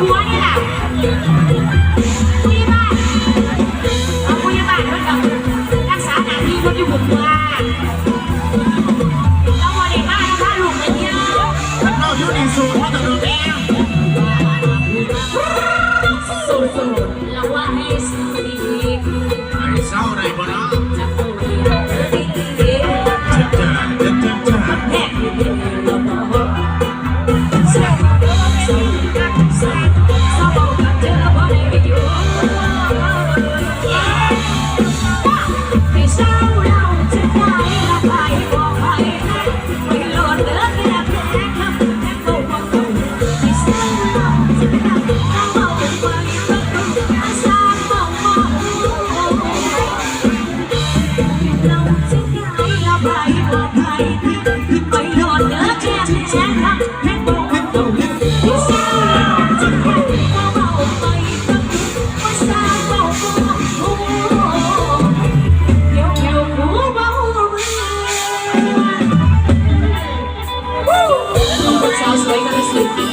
หัวนี่แหละ Bravo. Woo! Sounds like a sleepy.